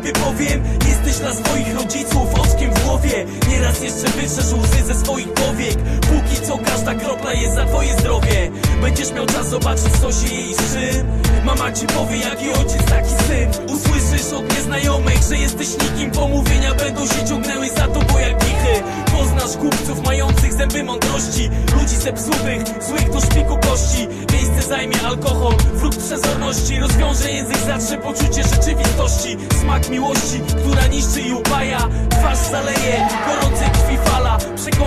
tobie powiem? Jesteś na swoich rodziców oczkiem w głowie. Nieraz jeszcze wytrzesz łzy ze swoich powiek. Póki co każda kropla jest za twoje zdrowie. Będziesz miał czas zobaczyć co się jej czym. Mama ci powie jaki ojciec taki syn Głupców mających zęby mądrości. Ludzi zepsutych, złych do szpiku kości. Miejsce zajmie alkohol, wróg przezorności. Rozwiąże język, zatrze poczucie rzeczywistości. Smak miłości, która niszczy i upaja. Twarz zaleje, fala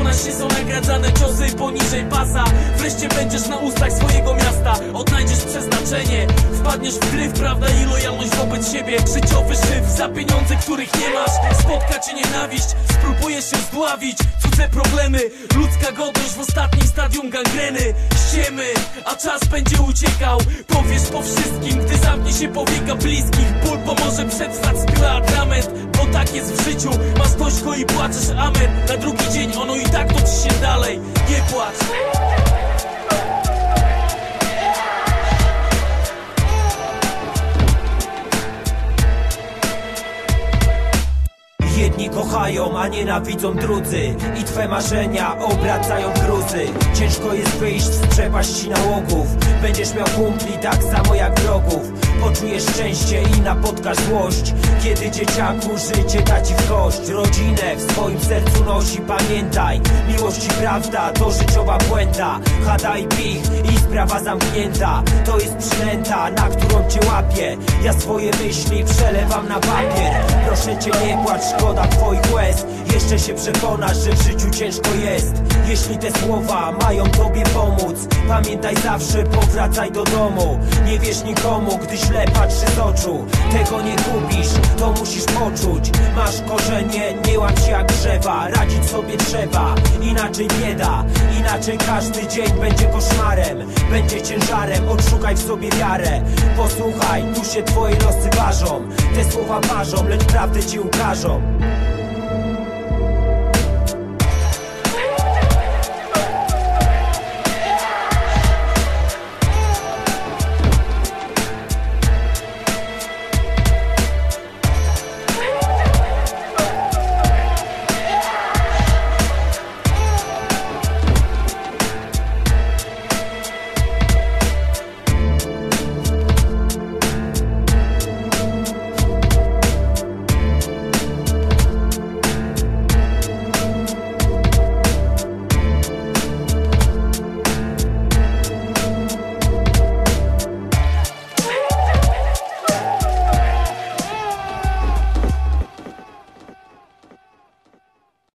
Się, są nagradzane ciosy poniżej pasa. Wreszcie będziesz na ustach swojego miasta. Odnajdziesz przeznaczenie. Wpadniesz w gryf, prawda i lojalność wobec siebie. Życiowy szyf za pieniądze, których nie masz. Spotka cię nienawiść, spróbujesz się zdławić. Cudze problemy, ludzka godność w ostatnim stadium gangreny. Ściemy, a czas będzie uciekał. Powiesz po wszystkim, gdy zamknie się powieka bliskich. Ból pomoże przetrwać zbiór atrament Bo tak jest w życiu, masz dość i płaczesz amen. Na drugi Nie płacz Jedni kochają, a nienawidzą drudzy I twe marzenia obracają gruzy. Ciężko jest wyjść z przepaści nałogów. Będziesz miał kumpli tak samo jak wrogów. Poczujesz szczęście i napotkasz złość. Kiedy dzieciaku życie da ci w kość. Rodzinę w swoim sercu nosi, pamiętaj Miłość i prawda to życiowa błęda Chada i pich i sprawa zamknięta. To jest przynęta, na którą cię łapię. Ja swoje myśli przelewam na papier. Proszę cię nie płacz, szkoda twoich łez. Jeszcze się przekonasz, że w życiu ciężko jest. Jeśli te słowa mają tobie pomóc Pamiętaj zawsze, powracaj do domu. Nie wiesz nikomu, gdy źle patrzy z oczu. Tego nie gubisz, to musisz poczuć. Masz korzenie, nie łam się jak drzewa. Radzić sobie trzeba, inaczej bieda Inaczej każdy dzień będzie koszmarem. Będzie ciężarem, odszukaj w sobie wiarę. Posłuchaj, tu się twoje losy ważą. Te słowa ważą, lecz prawdę ci ukażą